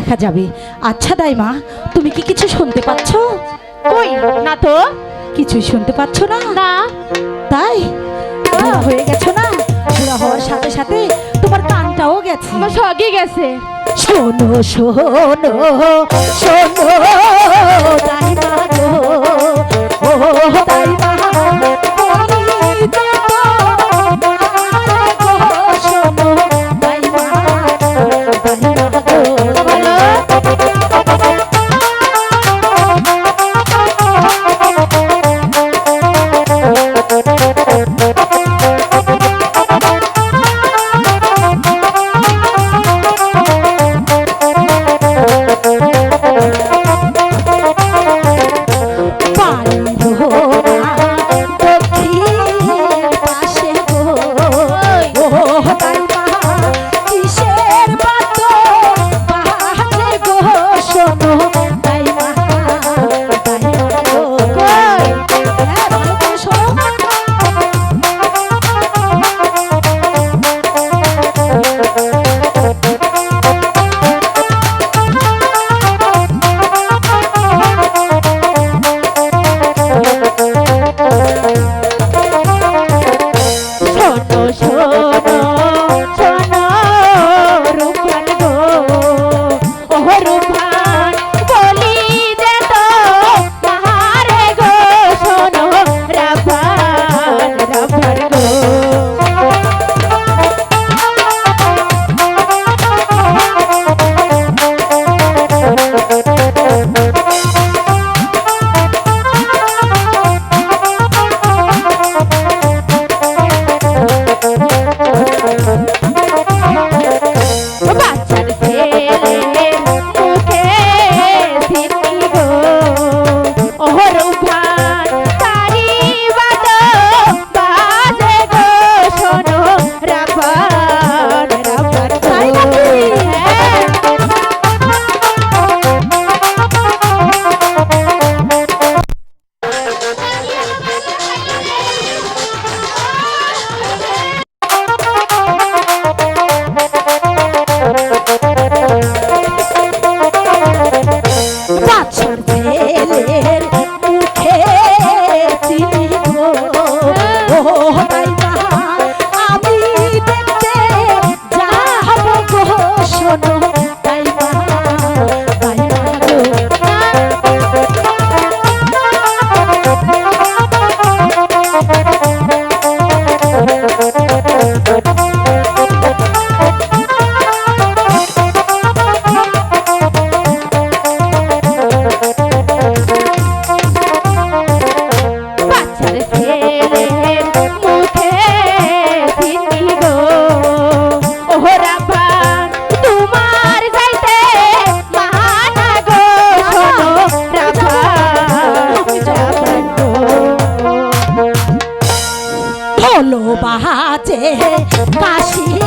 দেখা যাবে। আচ্ছা দাইমা তুমি কি কিছু শুনতে পাচ্ছ? কই? না তো। কিছুই শুনতে পাচ্ছ না? না। তাই? হয়ে গেছো না? বুড়া হওয়ার সাথে সাথে তোমার কানটাও গেছে। আমার সগে গেছে। শোনো শোনো শোনো তাই মা গো। ও তাই মা 八十